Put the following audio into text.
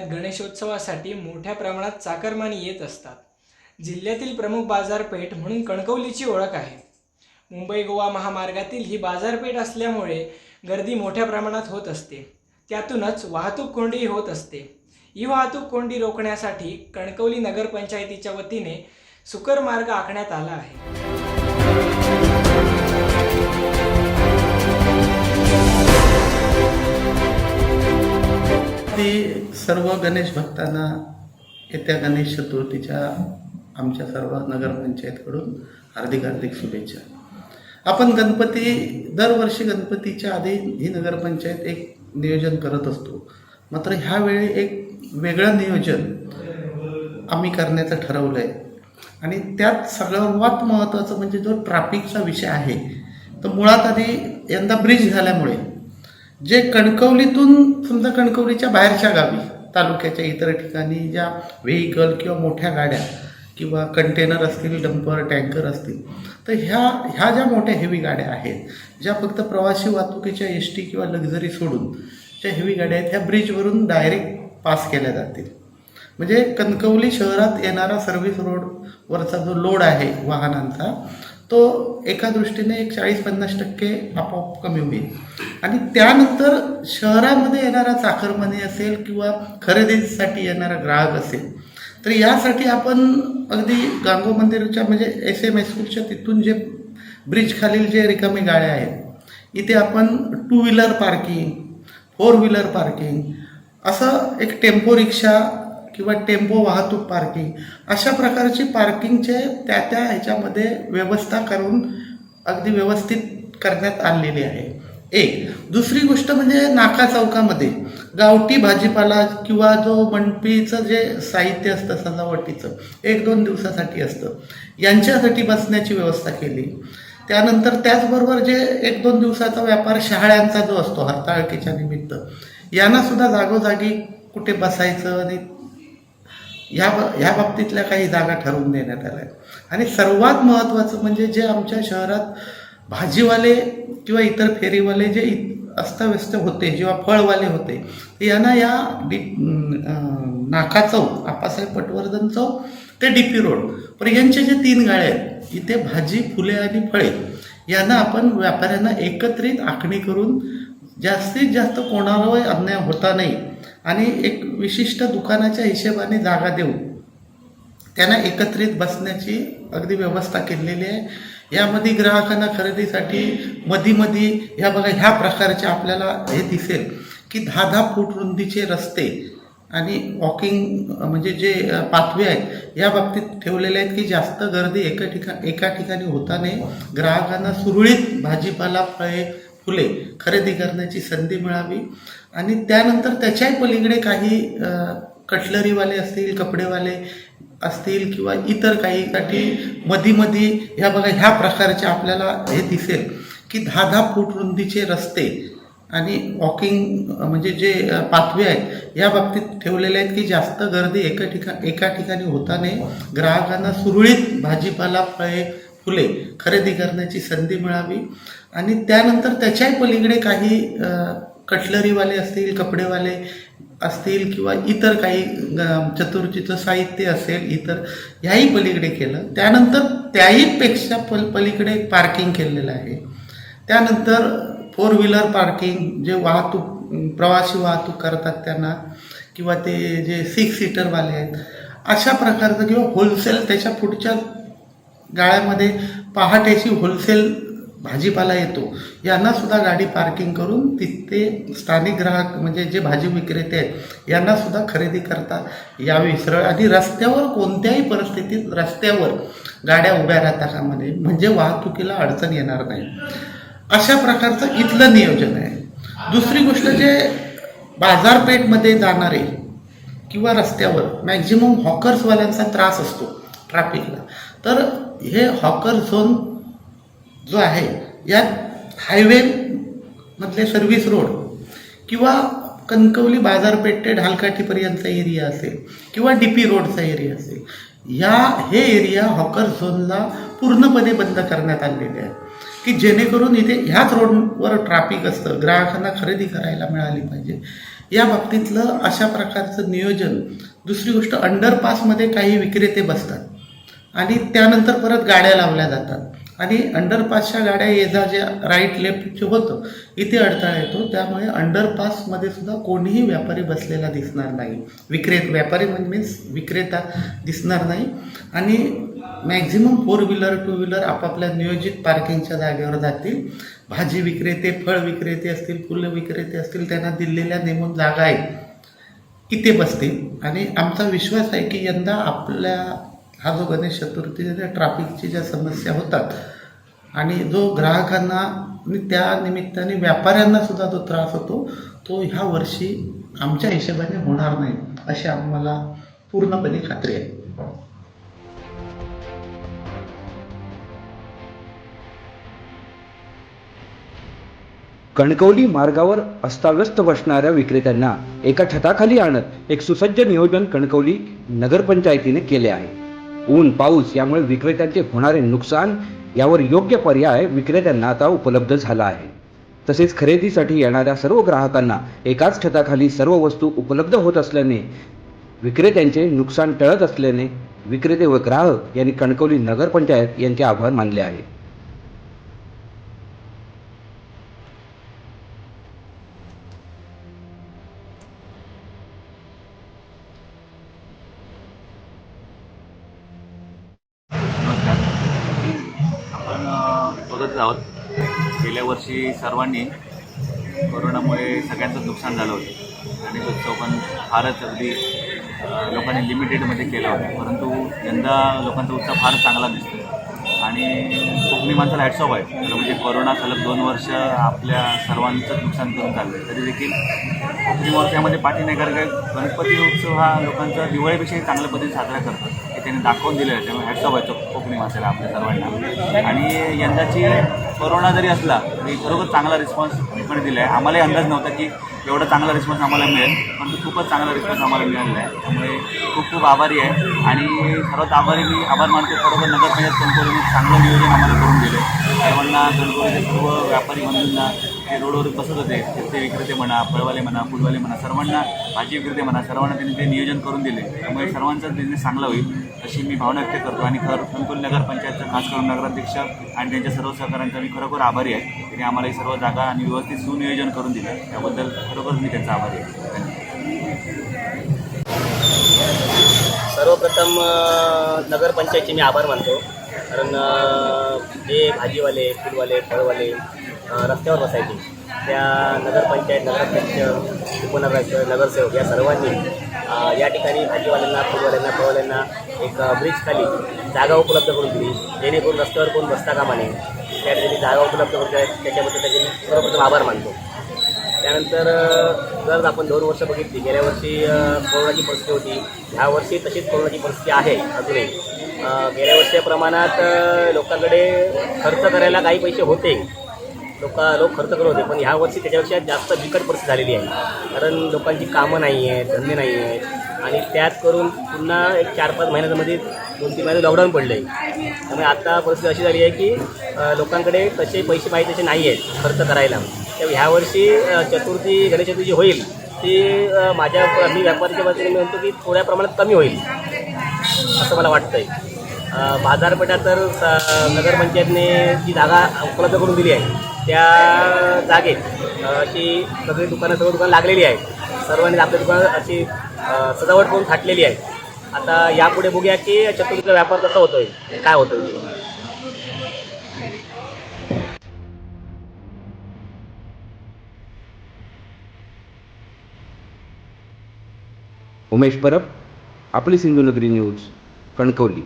जिल्ह्यात गणेशोत्सवासाठी मोठ्या प्रमाणात चाकरमानी येत असतात. जिल्ह्यातील प्रमुख बाजारपेठ म्हणून कणकवलीची ओळख आहे. मुंबई गोवा महामार्गातील ही बाजारपेठ असल्यामुळे गर्दी मोठ्या प्रमाणात होत असते. त्यातूनच वाहतूक कोंडी होत असते. ही वाहतूक कोंडी रोखण्यासाठी कणकवली नगरपंचायतीच्या वतीने सुकर मार्ग आखण्यात आला आहे. ती सर्व गणेश भक्तांना येत्या गणेश चतुर्थीच्या आमच्या सर्व नगरपंचायतकडून हार्दिक हार्दिक शुभेच्छा. आपण गणपती दरवर्षी गणपतीच्या आधी ही नगरपंचायत एक नियोजन करत असतो. मात्र ह्यावेळी एक वेगळं नियोजन आम्ही करण्याचं ठरवलं आहे आणि त्यात सर्वात महत्त्वाचं म्हणजे जो ट्रॅफिकचा विषय आहे तर मुळात आधी यंदा ब्रिज झाल्यामुळे जे कणकवलीतून समजा कणकवलीच्या बाहेरच्या गावी तालुक्याच्या इतर ठिकाणी ज्या व्हेकल किंवा मोठ्या गाड्या किंवा कंटेनर असतील डंपर टँकर असतील तर ह्या ह्या ज्या मोठ्या हेवी गाड्या आहेत ज्या फक्त प्रवासी वाहतुकीच्या एस टी किंवा लक्झरी सोडून ज्या हेवी गाड्या आहेत ह्या ब्रिजवरून डायरेक्ट पास केल्या जातील. म्हणजे कणकवली शहरात येणारा सर्व्हिस रोडवरचा जो लोड आहे वाहनांचा तो एका दृष्टीने एक चाळीस पन्नास टक्के आपोआप कमी होईल. आणि त्यानंतर शहरामध्ये येणारा चाकरमानी असेल किंवा खरेदीसाठी येणारा ग्राहक असेल तर यासाठी आपण अगदी गांगो मंदिरच्या म्हणजे एस एम एसच्या तिथून जे ब्रिज खालील जे रिकामी गाड्या आहेत इथे आपण two wheeler parking four wheeler parking असं एक टेम्पो रिक्षा किंवा टेम्पो वाहतूक पार्किंग अशा प्रकारची पार्किंगचे त्या त्या ह्याच्यामध्ये व्यवस्था करून अगदी व्यवस्थित करण्यात आलेली आहे. एक दुसरी गोष्ट म्हणजे नाका चौकामध्ये गावठी भाजीपाला किंवा जो मंडपीचं जे साहित्य असतं सजावटीचं एक दोन दिवसासाठी असतं यांच्यासाठी बसण्याची व्यवस्था केली. त्यानंतर त्याचबरोबर जे एक दोन दिवसाचा व्यापार शहाळ्यांचा जो असतो हरताळकीच्या निमित्त यांना सुद्धा जागोजागी कुठे बसायचं आणि ह्या ह्या बाबतीतल्या काही जागा ठरवून देण्यात आल्या. आहेत आणि सर्वात महत्त्वाचं म्हणजे जे आमच्या शहरात भाजीवाले किंवा इतर फेरीवाले जे इत अस्ताव्यस्त होते किंवा फळवाले होते यांना या डी नाका चौक आप्पासाहेब पटवर्धन चौक ते डी पी रोड पण यांचे जे तीन गाड्या आहेत इथे भाजी फुले आणि फळे यांना आपण व्यापाऱ्यांना एकत्रित आखणी करून जास्तीत जास्त कोणालाही अन्याय होता नाही आणि एक विशिष्ट दुकानाच्या हिशेबाने जागा देऊन त्यांना एकत्रित बसण्याची अगदी व्यवस्था केलेली आहे. यामध्ये ग्राहकांना खरेदीसाठी मधी मधी ह्या बघा ह्या प्रकारचे आपल्याला हे दिसेल की दहा दहा फूट रुंदीचे रस्ते आणि वॉकिंग म्हणजे जे पाथवे आहेत या बाबतीत ठेवलेले आहेत की जास्त गर्दी एका ठिकाण एका ठिकाणी होता नाही ग्राहकांना सुरळीत भाजीपाला फळे फुले खरेदी करण्याची संधी मिळावी. आणि त्यानंतर त्याच्याही पलीकडे काही कटलरीवाले असतील कपडेवाले असतील किंवा इतर काहीसाठी मधी मधी ह्या बघा ह्या प्रकारचे आपल्याला हे दिसेल की दहा दहा फूट रुंदीचे रस्ते आणि वॉकिंग म्हणजे जे पाथवे आहेत या बाबतीत ठेवलेले आहेत की जास्त गर्दी एका ठिका एका ठिकाणी होता नाही ग्राहकांना सुरळीत भाजीपाला फळे फुले खरेदी करण्याची संधी मिळावी. आणि त्यानंतर त्याच्याही पलीकडे काही कटलरीवाले असतील कपडेवाले असतील किंवा इतर काही चतुर्थीचं साहित्य असेल इतर ह्याही पलीकडे केलं. त्यानंतर त्याही पेक्षा पल पलीकडे पार्किंग केलेलं आहे. त्यानंतर फोर व्हीलर पार्किंग जे वाहतूक प्रवासी वाहतूक करतात त्यांना किंवा ते जे सिक्स सीटरवाले आहेत अशा प्रकारचं किंवा होलसेल त्याच्या पुढच्या गाळ्यामध्ये पहाटेची होलसेल भाजीपाला येतो. यांना सुद्धा गाडी पार्किंग करून तिथे स्थानिक ग्राहक म्हणजे जे भाजी विक्रेते आहेत यांना सुद्धा खरेदी करता यावी सरळ आणि रस्त्यावर कोणत्याही परिस्थितीत रस्त्यावर गाड्या उभ्या राहता कामा नये म्हणजे वाहतुकीला अडचण येणार नाही. अशा प्रकारचं इथलं नियोजन आहे. दुसरी गोष्ट जे बाजारपेठमध्ये जाणारे किंवा रस्त्यावर मॅक्झिमम हॉकर्सवाल्यांचा त्रास असतो ट्रॅफिकला. तर हे हॉकर झोन जो आहे यात हायवे मधले सर्व्हिस रोड किंवा कणकवली बाजारपेठ ते ढालकाठीपर्यंतचा एरिया असेल किंवा डी पी रोडचा एरिया असेल या हे एरिया हॉकर झोनला पूर्णपणे बंद करण्यात आलेले आहे की जेणेकरून इथे ह्याच रोडवर ट्रॅफिक असतं ग्राहकांना खरेदी करायला मिळाली पाहिजे. या बाबतीतलं अशा प्रकारचं नियोजन दुसरी गोष्ट अंडरपासमध्ये काही विक्रेते बसतात. आणि त्यानंतर परत गाड्या लावल्या जातात. आणि अंडरपासच्या गाड्या ये जा ज्या राईट लेफ्टचे होतं इथे अडथळा येतो. त्यामुळे अंडरपासमध्ये सुद्धा कोणीही व्यापारी बसलेला दिसणार नाही. विक्रे व्यापारी म्हणजे मीन्स विक्रेता दिसणार नाही. आणि maximum four wheeler two wheeler आपापल्या नियोजित पार्किंगच्या जागेवर जातील. भाजी विक्रेते फळ विक्रेते असतील फुलं विक्रेते असतील त्यांना दिलेल्या नेमून जागा आहेत. इथे बसतील. आणि आमचा विश्वास आहे की यंदा आपल्या हा जो गणेश चतुर्थीच्या ट्राफिकची ज्या समस्या होतात आणि जो ग्राहकांना आणि त्या निमित्ताने व्यापाऱ्यांना सुद्धा जो त्रास होतो तो ह्या वर्षी आमच्या हिशोबाने होणार नाही अशी आम्हाला पूर्णपणे खात्री आहे. कणकवली मार्गावर अस्ताव्यस्त बसणाऱ्या विक्रेत्यांना एका छताखाली आणत एक सुसज्ज नियोजन कणकवली नगरपंचायतीने केले आहे. ऊन पाऊस यामुळे विक्रेत्यांचे होणारे नुकसान यावर योग्य पर्याय विक्रेत्यांना आता उपलब्ध झाला आहे. तसेच खरेदीसाठी येणाऱ्या सर्व ग्राहकांना एकाच छताखाली सर्व वस्तू उपलब्ध होत असल्याने विक्रेत्यांचे नुकसान टळत असल्याने विक्रेते व ग्राहक यांनी कणकवली नगरपंचायत यांचे आभार मानले आहे नमस्कार आपण अ, आहोत. गेल्या वर्षी सर्वांनी कोरोनामुळे सगळ्यांचं नुकसान झालं होतं. आणि उत्सव पण फारच अगदी लोकांनी लिमिटेडमध्ये केला होता. परंतु यंदा लोकांचा उत्सव फार चांगला दिसतो आणि कोकणी माणसाला हॅटसॉप आहे. खरं म्हणजे कोरोना सलग दोन वर्ष आपल्या सर्वांचंच नुकसान करून चाललं आहे तरी देखील कोकणी मोर्चामध्ये पाठी नाही कारण काय गणपती उत्सव हा लोकांचा दिवाळीपेक्षाही चांगल्या पद्धतीने साजरा करतात. त्यांनी दाखवून दिलं आहे. त्यामुळे हॅट्स ऑफ तो कोकणी माणसाला आपल्या सर्वांना. आणि यंदाची कोरोना जरी असला तरी खरोखर चांगला रिस्पॉन्स पण दिला आहे आम्हालाही अंदाज नव्हता की एवढा चांगला रिस्पॉन्स आम्हाला मिळेल परंतु खूपच चांगला रिस्पॉन्स आम्हाला मिळालेला आहे. त्यामुळे खूप खूप आभारी आहे. आणि सर्वात आभारी मी आभार मानतो खरोखर नगरपंचायत कणकवलीने चांगलं नियोजन आम्हाला करून दिलं सर्वांना कणकवलीचे सर्व व्यापारी बंधूंना ते रोडवर बसत होते. ते विक्रेते म्हणा फळवाले म्हणा फुलवाले म्हणा सर्वांना भाजी विक्रेते म्हणा सर्वांना त्यांनी ते नियोजन करून दिले. त्यामुळे सर्वांचा बिझनेस चांगला होईल अशी मी भावना व्यक्त करतो. आणि खर संकुल नगरपंचायतचं खास करून नगराध्यक्ष आणि त्यांच्या सर्व सहकाऱ्यांचा मी खरोखर आभारी आहे. त्यांनी आम्हाला ही सर्व जागा आणि व्यवस्थित सुनियोजन करून दिलं. त्याबद्दल खरोखर मी त्यांचा आभारी आहे. धन्यवाद. सर्वप्रथम नगरपंचायतचे मी आभार मानतो. कारण जे भाजीवाले फुलवाले फळवाले रस्त्यावर बसायचे. त्या नगरपंचायत नगराध्यक्ष उपनगराध्यक्ष नगरसेवक या सर्वांनी या ठिकाणी भाजीवाल्यांना फुलवाल्यांना फळवाल्यांना एक ब्रिजखाली जागा उपलब्ध करून दिली. जेणेकरून रस्त्यावर कोण बसता कामा नये. त्या ठिकाणी जागा उपलब्ध करून द्या. त्याच्याबद्दल त्याचे सर्वप्रथम आभार मानतो. त्यानंतर जर आपण दोन वर्ष बघितली. गेल्या वर्षी कोरोनाची परिस्थिती होती. ह्या वर्षी तशीच कोरोनाची परिस्थिती आहे अजूनही. गेल्या वर्षी प्रमाणात लोकांकडे खर्च करायला काही पैसे होते. लोक लोक खर्च करत होते पण ह्या वर्षी त्याच्यापेक्षा जास्त बिकट परिस्थिती झालेली आहे. कारण लोकांची कामं नाही आहेत धंदे नाही आहेत. आणि त्यात करून पुन्हा एक चार पाच महिन्यामध्ये दोन तीन महिने लॉकडाऊन पडलं आहे त्यामुळे आता परिस्थिती अशी झाली आहे की लोकांकडे तसे पैसे पाहिजे तसे नाही आहेत खर्च करायला. तर ह्यावर्षी चतुर्थी गणेश चतुर्थी होईल ती माझ्या मी व्यापाराच्या बाजूने मी म्हणतो की थोड्या प्रमाणात कमी होईल असं मला वाटतं आहे बाजारपेठा तर नगरपंचायतने जी जागा उपलब्ध करून दिली आहे. त्या जागेत अशी सगळी दुकानं सर्व दुकानं लागलेली आहेत. सर्वांनी आपल्या दुकानं अशी सजावट करून थाटलेली आहे आता यापुढे बघूया की चतुर्थीचा व्यापार कसा होतोय काय होतोय. उमेश परब आपली सिंधुनगरी न्यूज कणकवली.